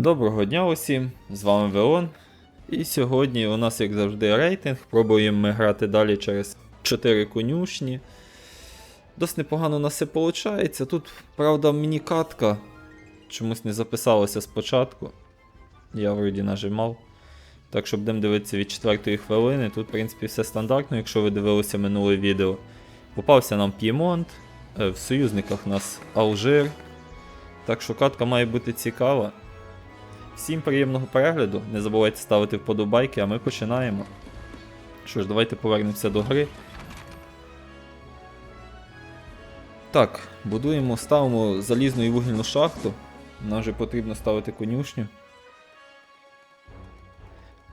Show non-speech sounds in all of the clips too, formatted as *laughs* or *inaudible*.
Доброго дня усім, з вами Велон. І сьогодні у нас, як завжди, рейтинг. Пробуємо ми грати далі через 4 конюшні. Досить непогано у нас все виходить. Тут, правда, міні-катка чомусь не записалася спочатку. Я вроді нажимав. Так що будемо дивитися від 4 хвилини. Тут, в принципі, все стандартно, якщо ви дивилися минуле відео. Попався нам П'ємонт, е, в союзниках у нас Алжир. Так що катка має бути цікава. Всім приємного перегляду. Не забувайте ставити вподобайки, а ми починаємо. Що ж, давайте повернемося до гри. Так, будуємо, ставимо залізну і вугільну шахту. Нам вже потрібно ставити конюшню.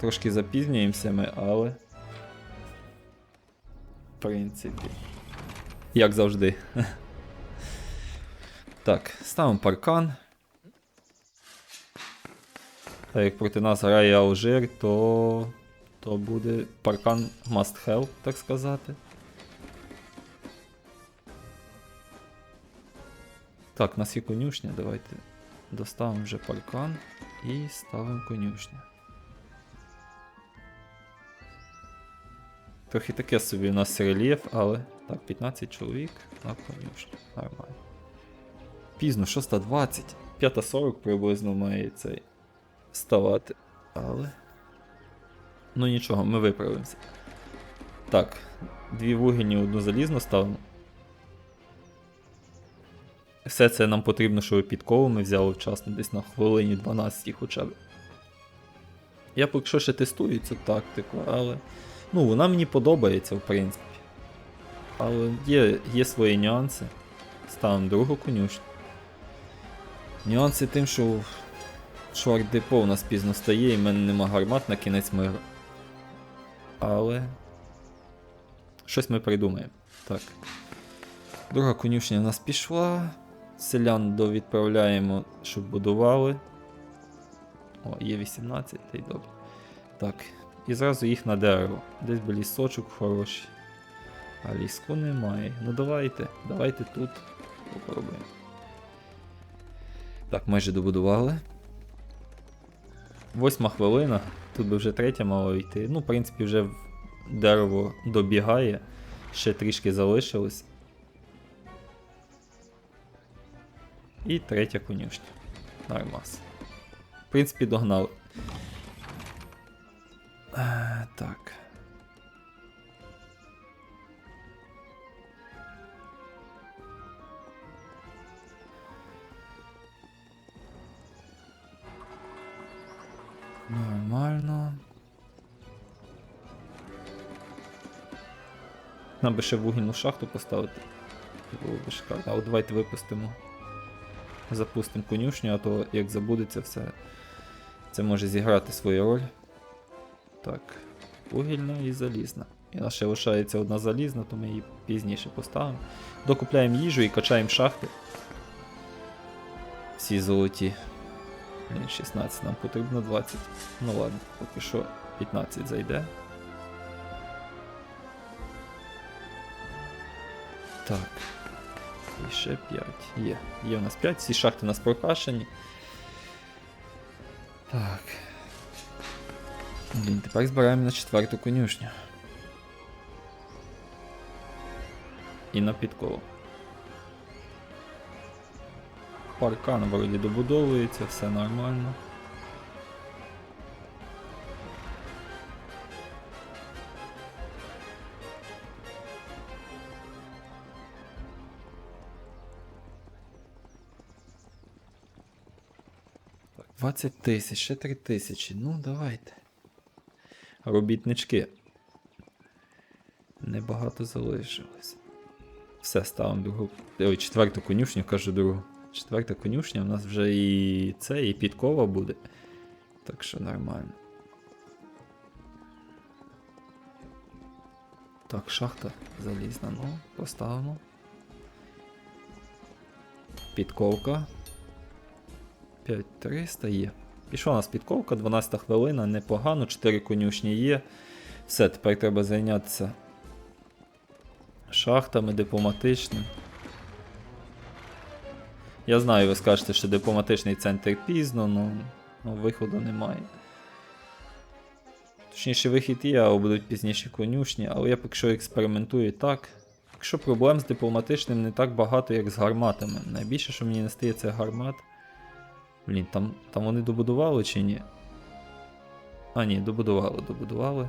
Трошки запізнюємося ми, але. В принципі. Як завжди. *laughs* Так, ставимо паркан. Так як проти нас грає Алжир, то. то буде паркан must have, так сказати. Так, у нас є конюшня, давайте доставимо вже паркан і ставимо конюшню. Трохи таке собі у нас рельєф, але. Так, 15 чоловік на конюшню. Нормально. Пізно, 6.20. 5.40 приблизно має цей вставати. Але. Ну нічого, ми виправимося. Так, дві вугільні, одну залізну ставимо. Все це нам потрібно, щоб підкову ми взяли вчасно, десь на хвилині 12 хоча б. Я поки що ще тестую цю тактику, але. Ну, вона мені подобається, в принципі. Але є, є свої нюанси. Ставимо другу конюшню. Нюанси тим, що шварк депо у нас пізно стає і в мене нема гармат на кінець миру. Але. Щось ми придумаємо. Так. Друга конюшня у нас пішла. Селян довідправляємо, щоб будували. О, є 18, та й добре. Так. І зразу їх на дерево. Десь би лісочок хороший. А ліску немає. Ну давайте, давайте тут попробуємо. Так, майже добудували. Восьма хвилина. Тут би вже третя мала йти. Ну, в принципі, вже дерево добігає. Ще трішки залишилось. І третя конюшня. Нормас. В принципі, догнали. Би ще вугільну шахту поставити. Було би шикарно. А от давайте випустимо. Запустимо конюшню, а то як забудеться все. Це може зіграти свою роль. Так, вугільна і залізна. І нас ще лишається одна залізна, то ми її пізніше поставимо. Докупляємо їжу і качаємо шахти. Всі золоті. 16, нам потрібно 20. Ну ладно, поки що 15 зайде. Так. І ще 5. Є. Є у нас 5, всі шахти у нас прокашені. Так. Блін, тепер збираємо на четверту конюшню. І на підкову. Паркан вроді добудовується, все нормально. 20 тисяч, ще 3 тисячі. Ну, давайте. Робітнички. Небагато залишилось. Все, ставимо другу. Ой, четверту конюшню, кажу другу. Четверта конюшня, у нас вже і це, і підкова буде. Так що нормально. Так, шахта залізна, ну, поставимо. Підковка. 5300 є. Пішла у нас підковка, 12 хвилина, непогано, 4 конюшні є. Все, тепер треба зайнятися шахтами дипломатичним. Я знаю, ви скажете, що дипломатичний центр пізно, ну Ну, виходу немає. Точніше, вихід є, а будуть пізніше конюшні, але я поки що експериментую так. Якщо проблем з дипломатичним не так багато, як з гарматами. Найбільше, що мені не стає, це гармат. Блін, там, там вони добудували чи ні? А, ні, добудували, добудували.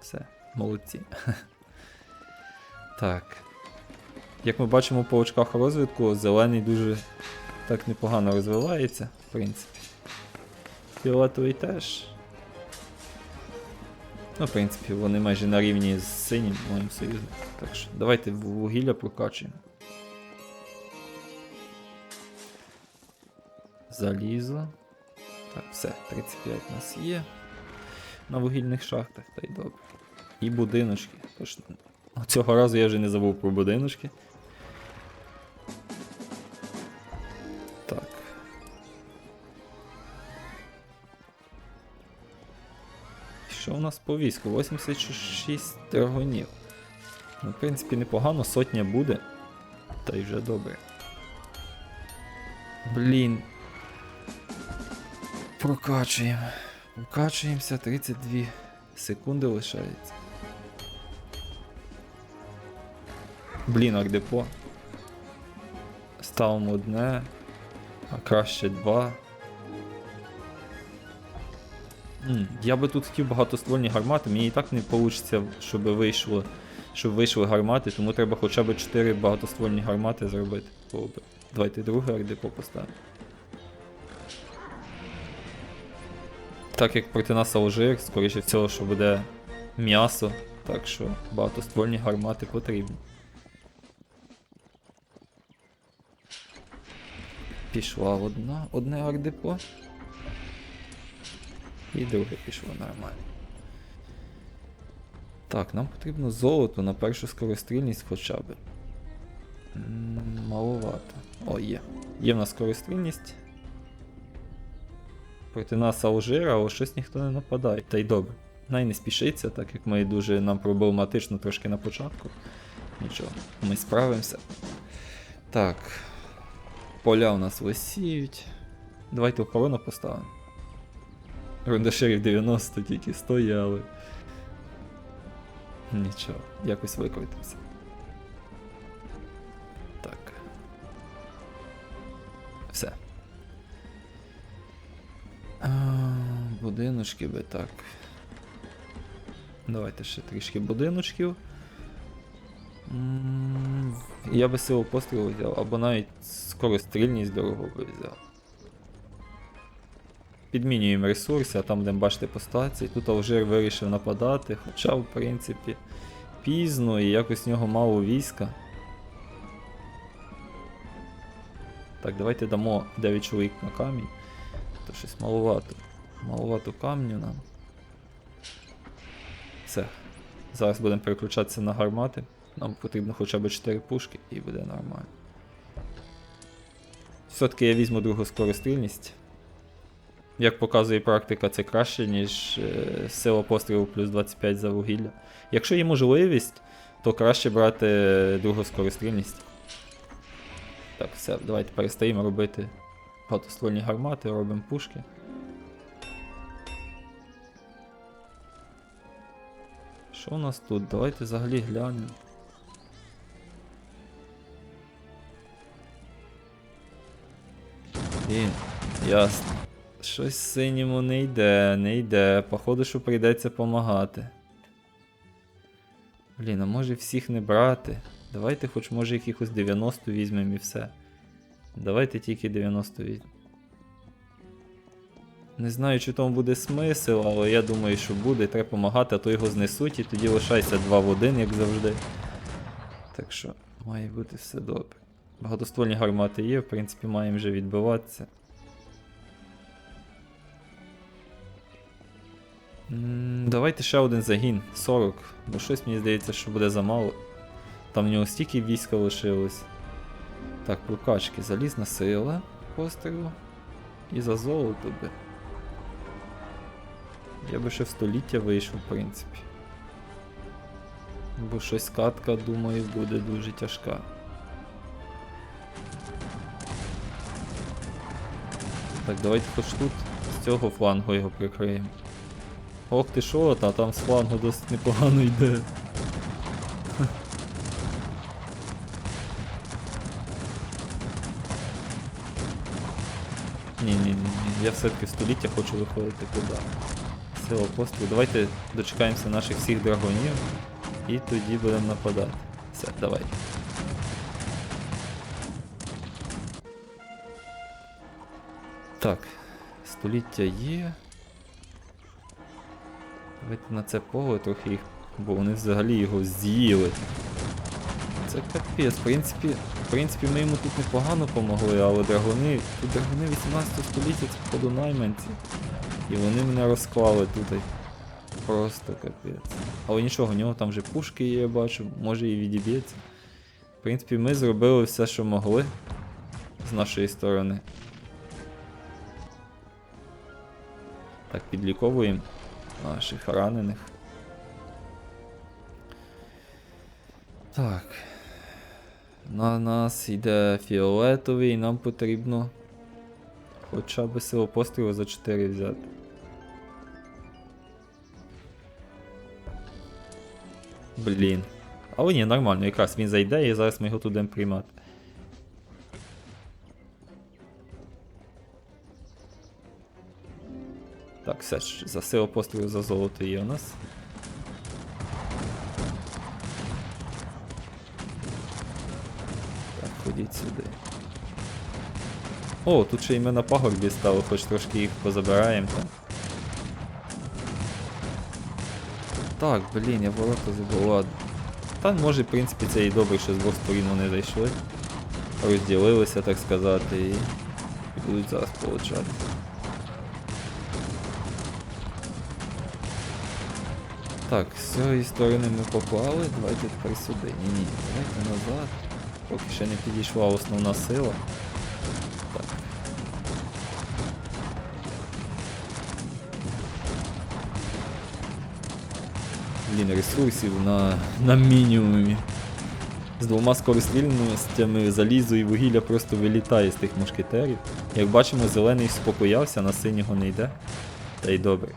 Все, молодці. Так. Як ми бачимо по очках розвитку, зелений дуже так непогано розвивається, в принципі. Фіолетовий теж. Ну, в принципі, вони майже на рівні з синім моїм союзником. Так що давайте вугілля прокачуємо. Залізо. Так, все, 35 у нас є. На вугільних шахтах, та й добре. І будиночки. Тож, цього разу я вже не забув про будиночки. Так. Що у нас по війську? 86 драгонів. Ну, в принципі, непогано, сотня буде. Та й вже добре. Блін. Прокачуємо. Прокачуємося, 32 секунди лишається. Блін, ардепо. Ставимо одне, а краще два. Я би тут хотів багатоствольні гармати, мені і так не вийде, щоб вийшло, щоб вийшли гармати, тому треба хоча б 4 багатоствольні гармати зробити. Давайте друге ардепо поставимо. Так як проти нас Алжир, скоріше всього, що буде м'ясо, так що багатоствольні гармати потрібні. Пішла одна, одне ардепо. І друге пішло нормально. Так, нам потрібно золото на першу скорострільність хоча б. Маловато. О, є. Є в нас скорострільність. Проти нас Алжира, але щось ніхто не нападає. Та й добре. Най не спішиться, так як ми дуже нам проблематично трошки на початку. Нічого, ми справимося. Так. Поля у нас висіють. Давайте охорону поставимо. Рундаширів 90 тільки стояли. Нічого, якось викрутимося. Будиночки би так. Давайте ще трішки будиночків. Я би силу пострілу взяв, або навіть скорострільність дорогу би взяв. Підмінюємо ресурси, а там будемо бачити по стації. Тут Алжир вирішив нападати, хоча, в принципі, пізно і якось в нього мало війська. Так, давайте дамо 9 чоловік на камінь. То щось маловато. Маловато камню нам. Все. Зараз будемо переключатися на гармати. Нам потрібно хоча б 4 пушки і буде нормально. Все-таки я візьму другу скорострільність. Як показує практика, це краще, ніж е, сила пострілу плюс 25 за вугілля. Якщо є можливість, то краще брати другу скорострільність. Так, все, давайте перестаємо робити багатоствольні гармати, робимо пушки. Що у нас тут? Давайте взагалі глянемо. Блін, ясно. Щось синьому не йде, не йде. Походу, що прийдеться помагати. Блін, а може всіх не брати? Давайте хоч може якихось 90 візьмемо і все. Давайте тільки 90 візьмемо. Не знаю, чи тому буде смисл, але я думаю, що буде, треба допомагати, а то його знесуть і тоді лишається 2 в 1, як завжди. Так що, має бути все добре. Багатоствольні гармати є, в принципі, маємо вже відбиватися. Давайте ще один загін, 40, бо щось мені здається, що буде замало. Там в нього стільки війська лишилось. Так, прокачки, залізна сила пострілу. І за золото би. Я би ще в століття вийшов, в принципі. Бо щось катка, думаю, буде дуже тяжка. Так, давайте хоч тут з цього флангу його прикриємо. Ох ти що, та там з флангу досить непогано йде. Ні, ні, ні, ні. Я все-таки століття хочу виходити туди. Сила пострілу. Давайте дочекаємося наших всіх драгонів і тоді будемо нападати. Все, давай. Так, століття є. Давайте на це поле трохи їх, бо вони взагалі його з'їли. Це капець, в принципі, в принципі, ми йому тут непогано помогли, але драгони, тут драгони 18 століття це походу найманці. І вони мене розклали тут. Просто капець. Але нічого, у нього там вже пушки є, я бачу, може і відіб'ється. В принципі, ми зробили все, що могли з нашої сторони. Так, підліковуємо наших ранених. Так. На нас йде фіолетовий, нам потрібно хоча б силу пострілу за 4 взяти. Блін. Але ні, нормально, якраз він зайде і зараз ми його туди приймати. Так, все ж, за силу пострілу за золото є у нас. Так, ходіть сюди. О, тут ще й ми на пагорбі стали, хоч трошки їх позабираємо там. Так, блін, я ворота забув, ладно. Та може, в принципі, це і добре, що з двох сторін вони зайшли. Розділилися, так сказати, і, будуть зараз получати. Так, з цієї сторони ми поклали, давайте тепер сюди. Ні, ні, давайте назад. Поки ще не підійшла основна сила. Блін, ресурсів на, на мінімумі. З двома скорострільностями залізо і вугілля просто вилітає з тих мушкетерів. Як бачимо, зелений спокоявся, на синього не йде. Та й добре.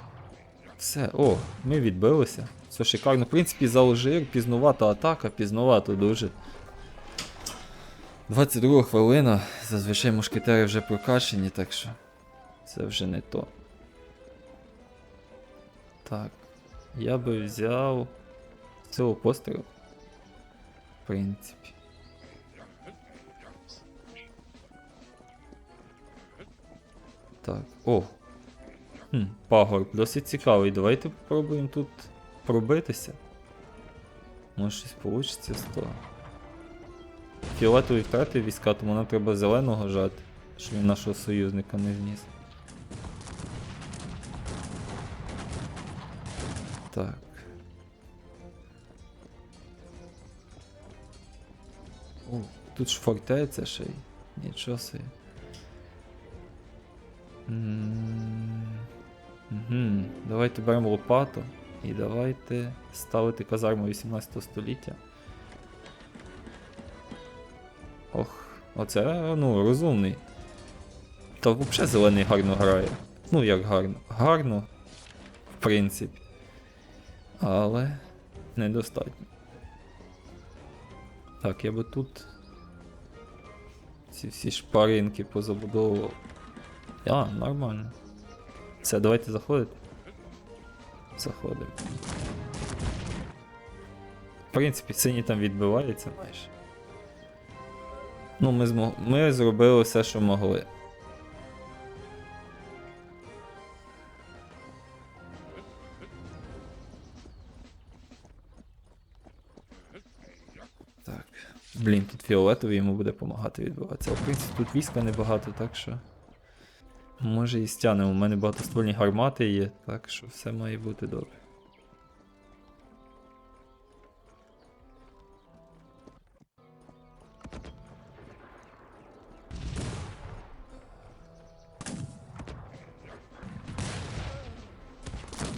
Все, о, ми відбилися. Все шикарно. В принципі, за Алжир, пізнувата атака, пізнувато дуже. 22 хвилина. Зазвичай мушкетери вже прокачені, так що це вже не то. Так. Я би взяв цього пострілу. В принципі. Так. О, Хм, пагорб, досить цікавий. Давайте попробуємо тут пробитися. Може щось вийде з того. Фіолетовий втратив війська, тому нам треба зеленого жати, щоб він нашого союзника не вніс. Так. О, тут ж фортеця ще й. Нічого собі. Угу. Давайте беремо лопату і давайте ставити казарму 18 століття. Ох, оце ну, розумний. Та взагалі зелений гарно грає. Ну як гарно. Гарно, в принципі. Але недостатньо. Так, я би тут ці всі шпаринки позабудовував. А, нормально. Все, давайте заходити. Заходимо. В принципі, сині там відбивається майже. Ну, ми змог... ми зробили все, що могли. Блін, тут фіолетовий йому буде допомагати відбиватися. А в принципі, тут війська небагато, так що. Може і стягнемо. У мене багатоствольні гармати є, так що все має бути добре.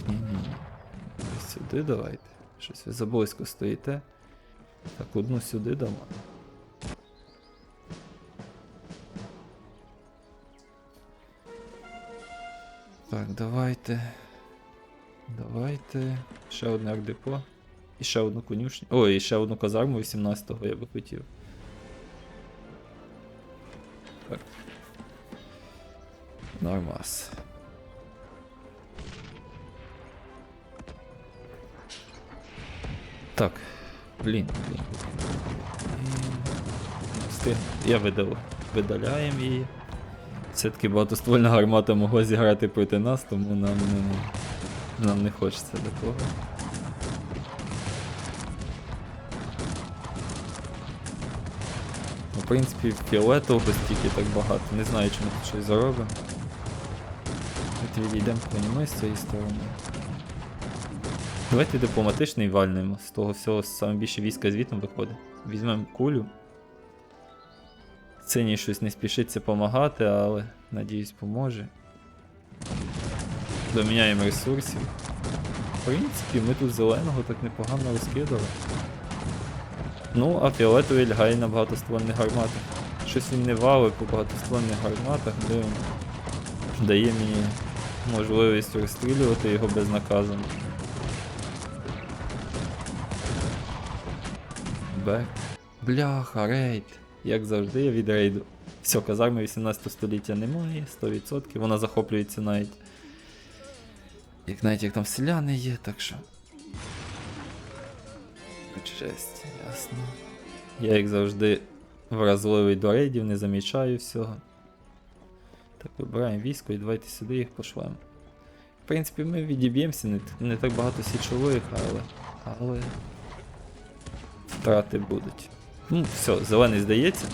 Ні-ні-ні. Сюди давайте. Щось ви заблизько стоїте. Так, одну сюди дамо. Так, давайте. Давайте. Ще одне ардепо. І ще одну конюшню. Ой, і ще одну казарму 18-го я би хотів. Так. Нормас. Так. Блін, блін. Я видав. Видаляємо її. Все-таки багатоствольна гармата могла зіграти проти нас, тому нам не, нам не хочеться такого. Ну, В принципі, фіолетового стільки так багато. Не знаю, чи ми тут щось заробимо. От відійдемо по з цієї сторони. Давайте дипломатичний вальнемо. З того всього саме більше війська звітом виходить. Візьмемо кулю. Синій щось не спішиться допомагати, але надіюсь поможе. Доміняємо ресурсів. В принципі, ми тут зеленого так непогано розкидали. Ну, а фіолетовий лягає на багатоствольних гарматах. Щось він не валить по багатоствольних гарматах, де він дає мені можливість розстрілювати його безнаказано. Бек. Бляха, рейд. Як завжди, я від рейду. Все, казарми 18 століття немає, 100%. Вона захоплюється навіть. Як навіть як там селяни є, так що. Честь, ясно. Я, як завжди, вразливий до рейдів, не замічаю всього. Так, вибираємо військо і давайте сюди їх пошлемо. В принципі, ми відіб'ємося, не, не так багато січових, але. Але. Втрати будуть. Ну, все, зелений здається.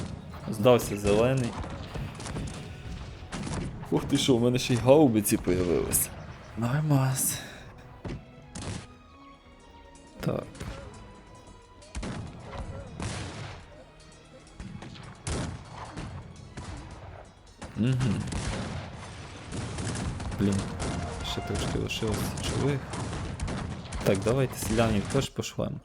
Здався зелений. Ух ти що, у мене ще й гаубиці появилися. Нормас. Так. Угу. Блін, ще трошки лишилося чоловік. Так, давайте селянів теж пошлемо.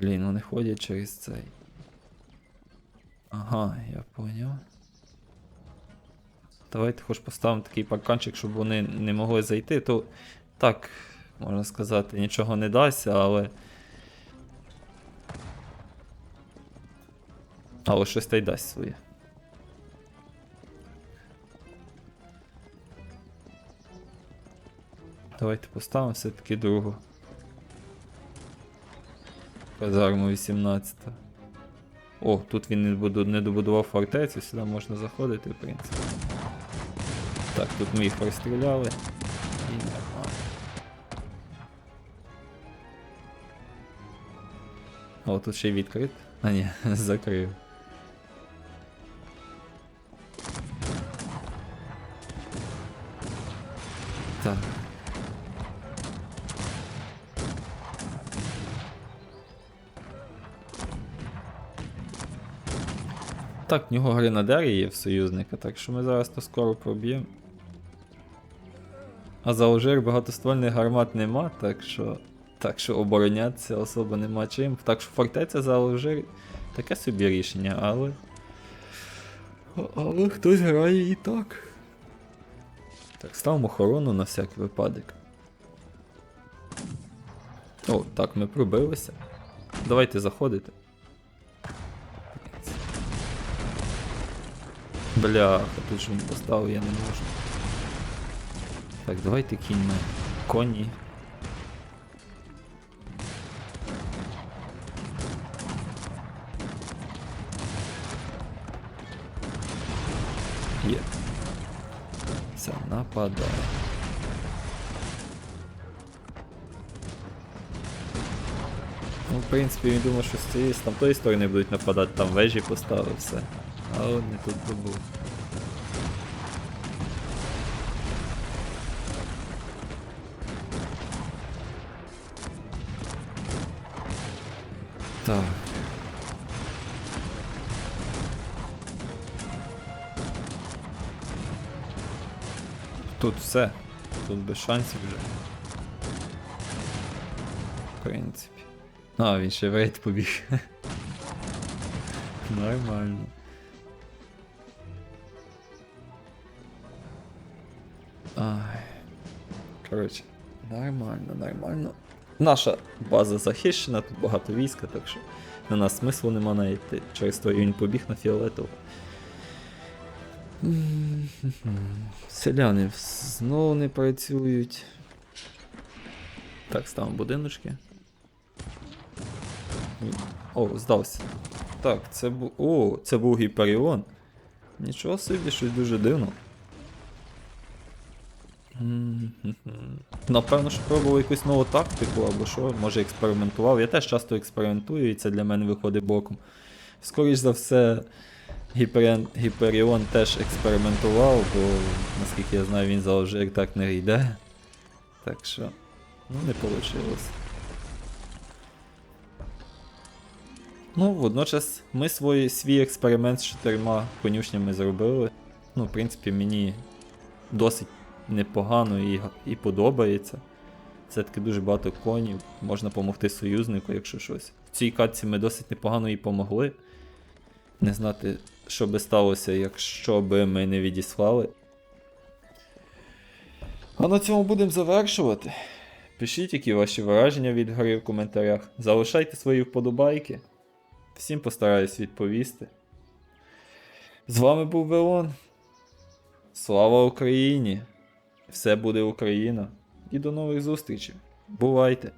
Блін, вони ходять через цей. Ага, я поняв. Давайте хоч поставимо такий парканчик, щоб вони не могли зайти, то так, можна сказати, нічого не дасть, але. Але щось та й дасть своє. Давайте поставимо все-таки другу. Казарму 18. О, тут він не, добудував фортецю, сюди можна заходити, в принципі. Так, тут ми їх розстріляли. І нормально. О, тут ще й відкрит. А ні, *laughs* закрив. Так. Так, в нього гренадери є в союзника, так що ми зараз то скоро проб'ємо. А за Алжир багатоствольних гармат нема, так що. Так що оборонятися особо нема чим. Так що фортеця за Алжир таке собі рішення, але. Але хтось грає і так. Так, ставимо охорону на всякий випадок. О, так, ми пробилися. Давайте заходити. Бляха, тут же він поставив, я не можу. Так, давайте кіньмо. Коні. Є. Все, нападає. Ну, в принципі, він думав, що з цієї з тамтої сторони будуть нападати, там вежі поставив все. А он не тут добув. Так. Тут все. Тут без шансів вже. В принципі. А, він ще в побіг. *laughs* Нормально. Коротше, нормально, нормально. Наша база захищена, тут багато війська, так що на нас смислу нема навіть йти. Через то він побіг на фіолетову. Селяни знову не працюють. Так, ставимо будиночки. О, здався. Так, це був. О, це був Гіперіон. Нічого собі, щось дуже дивно. Напевно, що пробував якусь нову тактику або що, може експериментував. Я теж часто експериментую, і це для мене виходить боком. Скоріш за все, Гіперіон, Гіперіон теж експериментував, бо, наскільки я знаю, він за Алжир так не йде. Так що, ну не вийшло. Ну, водночас ми свої, свій експеримент з чотирма конюшнями зробили. Ну, в принципі, мені досить непогано і, і подобається. Все-таки дуже багато конів, можна допомогти союзнику, якщо щось. В цій катці ми досить непогано і помогли. Не знати, що би сталося, якщо би ми не відіслали. А на цьому будемо завершувати. Пишіть, які ваші враження від гри в коментарях. Залишайте свої вподобайки. Всім постараюсь відповісти. З вами був Велон. Слава Україні! Все буде Україна! І до нових зустрічей. Бувайте!